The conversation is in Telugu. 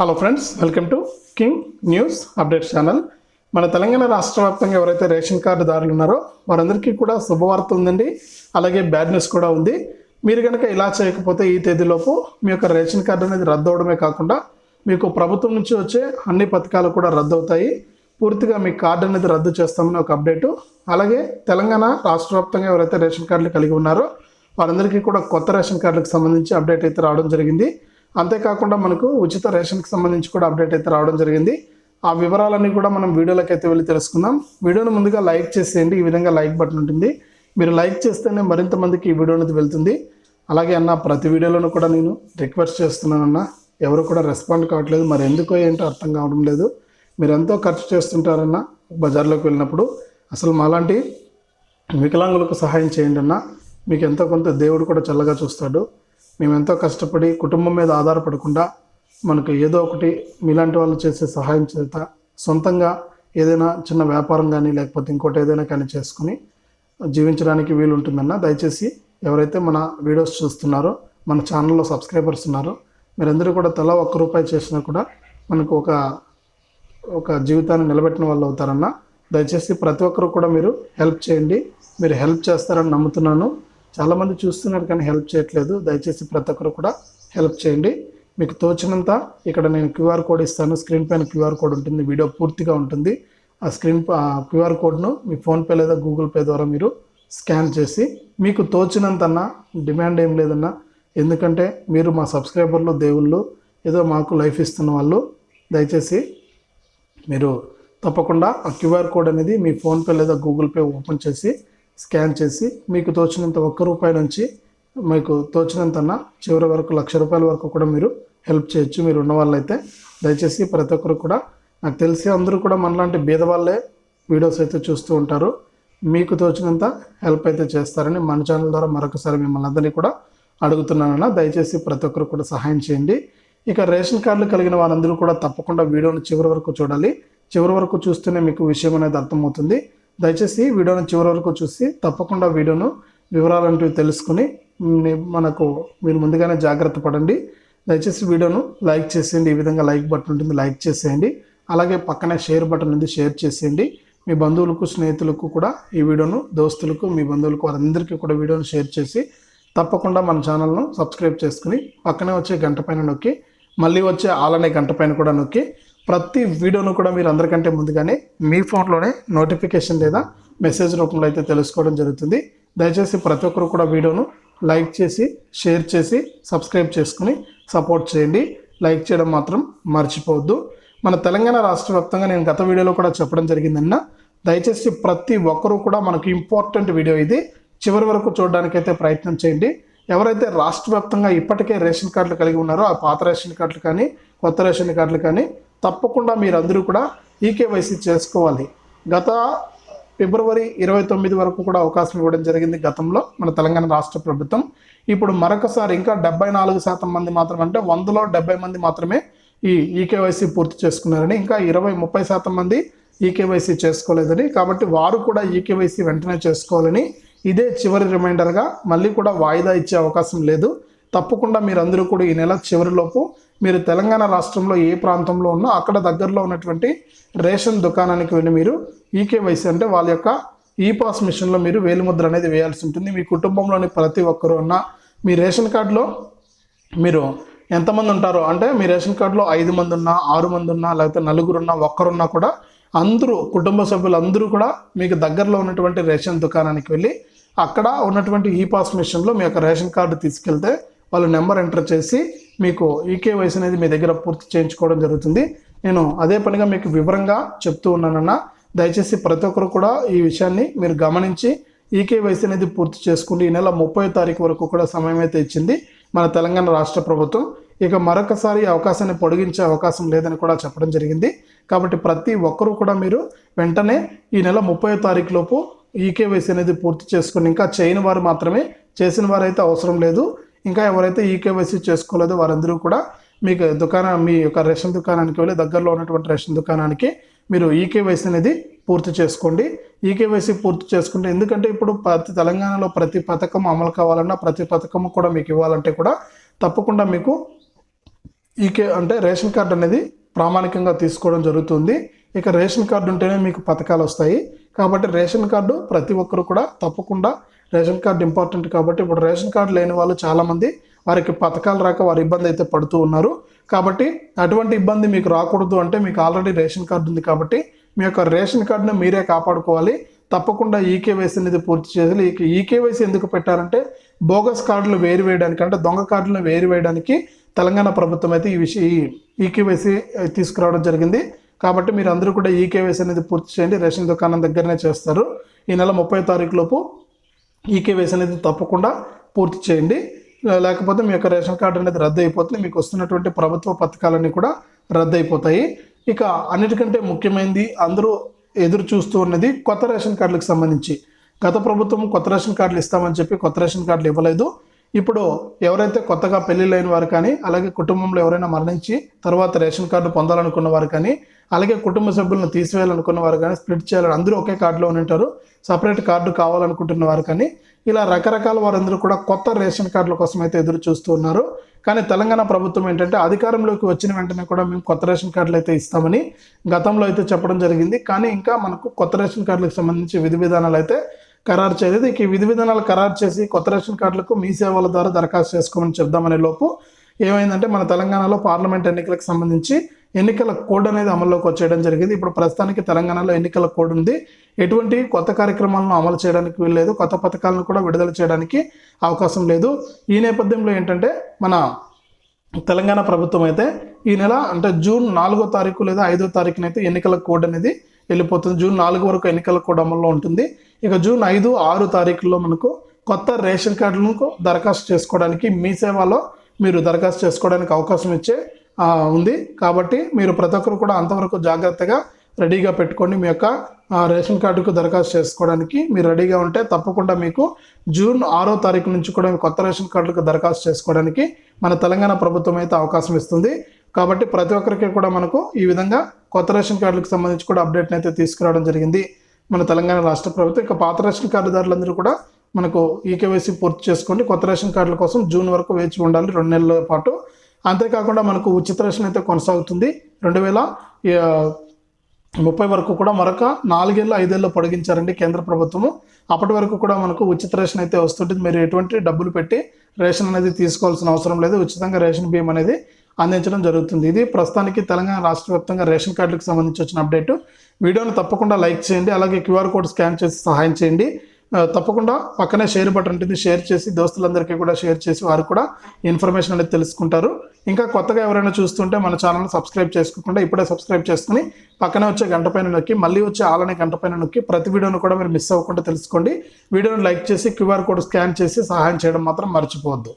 Hello friends welcome to king news update channel మన తెలంగాణ రాష్ట్ర వ్యాప్తంగా ఎవరైతే రేషన్ కార్డుదారులు ఉన్నారో వారందరికీ కూడా శుభవార్త ఉందండి. అలాగే బ్యాడ్ న్యూస్ కూడా ఉంది. మీరు కనుక ఇలా చేయకపోతే ఈ తేదీలోపు మీ యొక్క రేషన్ కార్డు అనేది రద్దు అవడమే కాకుండా మీకు ప్రభుత్వం నుంచి వచ్చే అన్ని పథకాలు కూడా రద్దు అవుతాయి. పూర్తిగా మీ కార్డు అనేది రద్దు చేస్తామని ఒక అప్డేటు అలాగే తెలంగాణ రాష్ట్ర వ్యాప్తంగా ఎవరైతే రేషన్ కార్డులు కలిగి ఉన్నారో వారందరికీ కూడా కొత్త రేషన్ కార్డులకు సంబంధించి అప్డేట్ అయితే రావడం జరిగింది. అంతేకాకుండా మనకు ఉచిత రేషన్కి సంబంధించి కూడా అప్డేట్ అయితే రావడం జరిగింది. ఆ వివరాలన్నీ కూడా మనం వీడియోలోకి అయితే వెళ్ళి తెలుసుకుందాం. వీడియోను ముందుగా లైక్ చేసేయండి. ఈ విధంగా లైక్ బటన్ ఉంటుంది. మీరు లైక్ చేస్తేనే మరింత మందికి ఈ వీడియో అనేది వెళ్తుంది. అలాగే అన్న ప్రతి వీడియోలోనూ కూడా నేను రిక్వెస్ట్ చేస్తున్నానన్న ఎవరు కూడా రెస్పాండ్ కావట్లేదు. మరి ఎందుకో ఏంటో అర్థం కావడం లేదు. మీరు ఎంతో ఖర్చు చేస్తుంటారన్న బజార్లోకి వెళ్ళినప్పుడు. అసలు మాలాంటి వికలాంగులకు సహాయం చేయండి అన్న మీకు ఎంతో కొంత దేవుడు కూడా చల్లగా చూస్తాడు. మేము ఎంతో కష్టపడి కుటుంబం మీద ఆధారపడకుండా మనకు ఏదో ఒకటి మీలాంటి వాళ్ళు చేసే సహాయం చేత సొంతంగా ఏదైనా చిన్న వ్యాపారం కానీ లేకపోతే ఇంకోటి ఏదైనా కానీ చేసుకుని జీవించడానికి వీలు ఉంటుందన్న దయచేసి ఎవరైతే మన వీడియోస్ చూస్తున్నారో మన ఛానల్లో సబ్స్క్రైబర్స్ ఉన్నారో మీరందరూ కూడా తలా ఒక్క రూపాయి చేసినా కూడా మనకు ఒక ఒక జీవితాన్ని నిలబెట్టిన వాళ్ళు అవుతారన్న దయచేసి ప్రతి ఒక్కరు కూడా మీరు హెల్ప్ చేయండి. మీరు హెల్ప్ చేస్తారని నమ్ముతున్నాను. చాలామంది చూస్తున్నారు కానీ హెల్ప్ చేయట్లేదు. దయచేసి ప్రతి ఒక్కరు కూడా హెల్ప్ చేయండి. మీకు తోచినంత ఇక్కడ నేను క్యూఆర్ కోడ్ ఇస్తాను. స్క్రీన్ పైన క్యూఆర్ కోడ్ ఉంటుంది. వీడియో పూర్తిగా ఉంటుంది. ఆ స్క్రీన్ క్యూఆర్ కోడ్ను మీ ఫోన్పే లేదా గూగుల్ పే ద్వారా మీరు స్కాన్ చేసి మీకు తోచినంతన్నా డిమాండ్ ఏం లేదన్నా ఎందుకంటే మీరు మా సబ్స్క్రైబర్లు దేవుళ్ళు ఏదో మాకు లైఫ్ ఇస్తున్న వాళ్ళు దయచేసి మీరు తప్పకుండా ఆ క్యూఆర్ కోడ్ అనేది మీ ఫోన్పే లేదా గూగుల్ పే ఓపెన్ చేసి స్కాన్ చేసి మీకు తోచినంత ఒక్క రూపాయి నుంచి మీకు తోచినంత చివరి వరకు లక్ష రూపాయల వరకు కూడా మీరు హెల్ప్ చేయొచ్చు మీరు ఉన్న వాళ్ళైతే దయచేసి ప్రతి ఒక్కరు కూడా నాకు తెలిసి అందరూ కూడా మనలాంటి బీద వాళ్ళే వీడియోస్ అయితే చూస్తూ ఉంటారు. మీకు తోచినంత హెల్ప్ అయితే చేస్తారని మన ఛానల్ ద్వారా మరొకసారి మిమ్మల్ని అందరినీ కూడా అడుగుతున్నానన్న దయచేసి ప్రతి ఒక్కరు కూడా సహాయం చేయండి. ఇక రేషన్ కార్డులు కలిగిన వారందరూ కూడా తప్పకుండా వీడియోను చివరి వరకు చూడాలి. చివరి వరకు చూస్తేనే మీకు విషయం అనేది అర్థమవుతుంది. దయచేసి వీడియోను చివరి వరకు చూసి తప్పకుండా వీడియోను వివరాలంటూ తెలుసుకుని మనకు మీరు ముందుగానే జాగ్రత్త పడండి. దయచేసి వీడియోను లైక్ చేసేయండి. ఈ విధంగా లైక్ బటన్ ఉంటుంది లైక్ చేసేయండి. అలాగే పక్కనే షేర్ బటన్ ఉంది షేర్ చేసేయండి. మీ బంధువులకు స్నేహితులకు కూడా ఈ వీడియోను దోస్తులకు మీ బంధువులకు వారందరికీ కూడా వీడియోను షేర్ చేసి తప్పకుండా మన ఛానల్ను సబ్స్క్రైబ్ చేసుకుని పక్కనే వచ్చే గంట పైన నొక్కి మళ్ళీ వచ్చే ఆలనే గంట పైన కూడా నొక్కి ప్రతి వీడియోను కూడా మీరు అందరికంటే ముందుగానే మీ ఫోన్లోనే నోటిఫికేషన్ లేదా మెసేజ్ రూపంలో అయితే తెలుసుకోవడం జరుగుతుంది. దయచేసి ప్రతి ఒక్కరు కూడా వీడియోను లైక్ చేసి షేర్ చేసి సబ్స్క్రైబ్ చేసుకుని సపోర్ట్ చేయండి. లైక్ చేయడం మాత్రం మర్చిపోవద్దు. మన తెలంగాణ రాష్ట్ర వ్యాప్తంగా నేను గత వీడియోలో కూడా చెప్పడం జరిగిందన్న. దయచేసి ప్రతి ఒక్కరూ కూడా మనకు ఇంపార్టెంట్ వీడియో ఇది. చివరి వరకు చూడడానికైతే ప్రయత్నం చేయండి. ఎవరైతే రాష్ట్ర వ్యాప్తంగా ఇప్పటికే రేషన్ కార్డులు కలిగి ఉన్నారో ఆ పాత రేషన్ కార్డులు కానీ కొత్త రేషన్ కార్డులు కానీ తప్పకుండా మీరందరూ కూడా ఈకేవైసీ చేసుకోవాలి. గత ఫిబ్రవరి ఇరవై తొమ్మిది వరకు కూడా అవకాశం ఇవ్వడం జరిగింది గతంలో మన తెలంగాణ రాష్ట్ర ప్రభుత్వం. ఇప్పుడు మరొకసారి ఇంకా డెబ్బై నాలుగు శాతం మంది మాత్రమే అంటే వందలో డెబ్బై మంది మాత్రమే ఈ ఈకేవైసీ పూర్తి చేసుకున్నారని ఇంకా ఇరవై ముప్పై శాతం మంది ఈకేవైసీ చేసుకోలేదని కాబట్టి వారు కూడా ఈకేవైసీ వెంటనే చేసుకోవాలని ఇదే చివరి రిమైండర్గా మళ్ళీ కూడా వాయిదా ఇచ్చే అవకాశం లేదు. తప్పకుండా మీరందరూ కూడా ఈ నెల చివరిలోపు మీరు తెలంగాణ రాష్ట్రంలో ఏ ప్రాంతంలో ఉన్నా అక్కడ దగ్గరలో ఉన్నటువంటి రేషన్ దుకాణానికి వెళ్ళి మీరు ఈకేవైసీ అంటే వాళ్ళ యొక్క ఈ పాస్ మిషన్లో మీరు వేలిముద్ర అనేది వేయాల్సి ఉంటుంది. మీ కుటుంబంలోని ప్రతి ఒక్కరు ఉన్న మీ రేషన్ కార్డులో మీరు ఎంతమంది ఉంటారో అంటే మీ రేషన్ కార్డులో ఐదు మంది ఉన్నా ఆరు మంది ఉన్నా లేకపోతే నలుగురున్నా ఒక్కరున్నా కూడా అందరూ కుటుంబ సభ్యులు అందరూ కూడా మీకు దగ్గరలో ఉన్నటువంటి రేషన్ దుకాణానికి వెళ్ళి అక్కడ ఉన్నటువంటి ఈ పాస్ మిషన్లో మీ యొక్క రేషన్ కార్డు తీసుకెళ్తే వాళ్ళ నెంబర్ ఎంటర్ చేసి మీకు ఈకేవైసీ అనేది మీ దగ్గర పూర్తి చేయించుకోవడం జరుగుతుంది. నేను అదే పనిగా మీకు వివరంగా చెప్తూ ఉన్నానన్న. దయచేసి ప్రతి ఒక్కరు కూడా ఈ విషయాన్ని మీరు గమనించి ఈకేవైసీ అనేది పూర్తి చేసుకుని ఈ నెల ముప్పై తారీఖు వరకు కూడా సమయం అయితే ఇచ్చింది మన తెలంగాణ రాష్ట్ర ప్రభుత్వం. ఇక మరొకసారి అవకాశాన్ని పొడిగించే అవకాశం లేదని కూడా చెప్పడం జరిగింది. కాబట్టి ప్రతి ఒక్కరూ కూడా మీరు వెంటనే ఈ నెల ముప్పై తారీఖు లోపు ఈకేవైసీ అనేది పూర్తి చేసుకుని ఇంకా చేయని వారు మాత్రమే చేసిన వారైతే అవసరం లేదు. ఇంకా ఎవరైతే ఈకేవైసీ చేసుకోలేదో వారందరూ కూడా మీకు దుకాణం మీ యొక్క రేషన్ దుకాణానికి వెళ్ళి దగ్గరలో ఉన్నటువంటి రేషన్ దుకాణానికి మీరు ఈకేవైసీ అనేది పూర్తి చేసుకోండి. ఈకేవైసీ పూర్తి చేసుకుంటే ఎందుకంటే ఇప్పుడు ప్రతి తెలంగాణలో ప్రతి పథకం అమలు కావాలన్నా ప్రతి పథకం కూడా మీకు ఇవ్వాలంటే కూడా తప్పకుండా మీకు ఈకే అంటే రేషన్ కార్డు అనేది ప్రామాణికంగా తీసుకోవడం జరుగుతుంది. ఇక రేషన్ కార్డు ఉంటేనే మీకు పథకాలు వస్తాయి. కాబట్టి రేషన్ కార్డు ప్రతి ఒక్కరు కూడా తప్పకుండా రేషన్ కార్డు ఇంపార్టెంట్ కాబట్టి ఇప్పుడు రేషన్ కార్డు లేని వాళ్ళు చాలామంది వారికి పథకాలు రాక వారి ఇబ్బంది అయితే పడుతూ ఉన్నారు. కాబట్టి అటువంటి ఇబ్బంది మీకు రాకూడదు అంటే మీకు ఆల్రెడీ రేషన్ కార్డు ఉంది కాబట్టి మీ యొక్క రేషన్ కార్డును మీరే కాపాడుకోవాలి. తప్పకుండా ఈకేవైసీ అనేది పూర్తి చేయాలి. ఈ ఈకేవైసీ ఎందుకు పెట్టారంటే బోగస్ కార్డులు వేరు వేయడానికి అంటే దొంగ కార్డులను వేరు వేయడానికి తెలంగాణ ప్రభుత్వం అయితే ఈ విషయం ఈ ఈకేవైసీ తీసుకురావడం జరిగింది. కాబట్టి మీరు అందరూ కూడా ఈకేవైసీ అనేది పూర్తి చేయండి. రేషన్ దుకాణం దగ్గరనే చేస్తారు. ఈ నెల ముప్పై తారీఖు లోపు ఈకేవైసీ అనేది తప్పకుండా పూర్తి చేయండి. లేకపోతే మీ యొక్క రేషన్ కార్డు అనేది రద్దు అయిపోతుంది. మీకు వస్తున్నటువంటి ప్రభుత్వ పథకాలన్నీ కూడా రద్దు అయిపోతాయి. ఇక అన్నిటికంటే ముఖ్యమైనది అందరూ ఎదురు చూస్తూ ఉన్నది కొత్త రేషన్ కార్డులకు సంబంధించి. గత ప్రభుత్వం కొత్త రేషన్ కార్డులు ఇస్తామని చెప్పి కొత్త రేషన్ కార్డులు ఇవ్వలేదు. ఇప్పుడు ఎవరైతే కొత్తగా పెళ్ళిళ్ళైన వారు కానీ అలాగే కుటుంబంలో ఎవరైనా మరణించి తర్వాత రేషన్ కార్డు పొందాలనుకున్న వారు కానీ అలాగే కుటుంబ సభ్యులను తీసివేయాలనుకున్న వారు కానీ స్ప్లిట్ చేయాలని అందరూ ఒకే కార్డులో ఉంటారు సపరేట్ కార్డు కావాలనుకుంటున్న వారు కానీ ఇలా రకరకాల వారందరూ కూడా కొత్త రేషన్ కార్డుల కోసం అయితే ఎదురు చూస్తూ ఉన్నారు. కానీ తెలంగాణ ప్రభుత్వం ఏంటంటే అధికారంలోకి వచ్చిన వెంటనే కూడా మేము కొత్త రేషన్ కార్డులు అయితే ఇస్తామని గతంలో అయితే చెప్పడం జరిగింది. కానీ ఇంకా మనకు కొత్త రేషన్ కార్డులకు సంబంధించి విధి విధానాలు అయితే ఖరారు చేయలేదు. ఇక ఈ విధి విధానాలు ఖరారు చేసి కొత్త రేషన్ కార్డులకు మీ సేవల ద్వారా దరఖాస్తు చేసుకోమని చెప్దామనే లోపు ఏమైందంటే మన తెలంగాణలో పార్లమెంట్ ఎన్నికలకు సంబంధించి ఎన్నికల కోడ్ అనేది అమల్లోకి వచ్చేయడం జరిగింది. ఇప్పుడు ప్రస్తుతానికి తెలంగాణలో ఎన్నికల కోడ్ ఉంది. ఎటువంటి కొత్త కార్యక్రమాలను అమలు చేయడానికి వీల్లేదు. కొత్త పథకాలను కూడా విడుదల చేయడానికి అవకాశం లేదు. ఈ నేపథ్యంలో ఏంటంటే మన తెలంగాణ ప్రభుత్వం అయితే ఈ నెల అంటే జూన్ నాలుగో తారీఖు లేదా ఐదో తారీఖునైతే ఎన్నికల కోడ్ అనేది వెళ్ళిపోతుంది. జూన్ నాలుగు వరకు ఎన్నికల కోడ్ అమల్లో ఉంటుంది. ఇక జూన్ ఐదు ఆరు తారీఖుల్లో మనకు కొత్త రేషన్ కార్డులకు దరఖాస్తు చేసుకోవడానికి మీ సేవలో మీరు దరఖాస్తు చేసుకోవడానికి అవకాశం ఇచ్చే ఉంది. కాబట్టి మీరు ప్రతి ఒక్కరు కూడా అంతవరకు జాగ్రత్తగా రెడీగా పెట్టుకోండి. మీ యొక్క రేషన్ కార్డుకు దరఖాస్తు చేసుకోవడానికి మీరు రెడీగా ఉంటే తప్పకుండా మీకు జూన్ ఆరో తారీఖు నుంచి కూడా మీ కొత్త రేషన్ కార్డులకు దరఖాస్తు చేసుకోవడానికి మన తెలంగాణ ప్రభుత్వం అయితే అవకాశం ఇస్తుంది. కాబట్టి ప్రతి ఒక్కరికి కూడా మనకు ఈ విధంగా కొత్త రేషన్ కార్డులకు సంబంధించి కూడా అప్డేట్ని అయితే తీసుకురావడం జరిగింది. మన తెలంగాణ రాష్ట్ర ప్రభుత్వం ఇక పాత రేషన్ కార్డుదారులందరూ కూడా మనకు ఈకేవైసీ పూర్తి చేసుకోండి కొత్త రేషన్ కార్డుల కోసం జూన్ వరకు వేచి ఉండాలి రెండు నెలల పాటు. అంతేకాకుండా మనకు ఉచిత రేషన్ అయితే కొనసాగుతుంది. రెండు వేల ముప్పై వరకు కూడా మరొక నాలుగేళ్ళు ఐదేళ్ళు పొడిగించారండి కేంద్ర ప్రభుత్వము. అప్పటి వరకు కూడా మనకు ఉచిత రేషన్ అయితే వస్తుంటుంది. మీరు ఎటువంటి డబ్బులు పెట్టి రేషన్ అనేది తీసుకోవాల్సిన అవసరం లేదు. ఉచితంగా రేషన్ బియ్యం అనేది అందించడం జరుగుతుంది. ఇది ప్రస్తుతానికి తెలంగాణ రాష్ట్ర వ్యాప్తంగా రేషన్ కార్డులకు సంబంధించి వచ్చిన అప్డేట్. వీడియోని తప్పకుండా లైక్ చేయండి అలాగే క్యూఆర్ కోడ్ స్కాన్ చేసి సహాయం చేయండి. తప్పకుండా పక్కనే షేర్ బటన్ ఉంటుంది షేర్ చేసి దోస్తులందరికీ కూడా షేర్ చేసి వారు కూడా ఇన్ఫర్మేషన్ అనేది తెలుసుకుంటారు. ఇంకా కొత్తగా ఎవరైనా చూస్తుంటే మన ఛానల్ సబ్స్క్రైబ్ చేసుకోకుండా ఇప్పుడే సబ్స్క్రైబ్ చేసుకుని పక్కనే వచ్చే గంట పైన నొక్కి మళ్ళీ వచ్చే ఆలనే గంట పైన నొక్కి ప్రతి వీడియోను కూడా మీరు మిస్ అవ్వకుండా తెలుసుకోండి. వీడియోని లైక్ చేసి క్యూఆర్ కోడ్ స్కాన్ చేసి సహాయం చేయడం మాత్రం మర్చిపోవద్దు.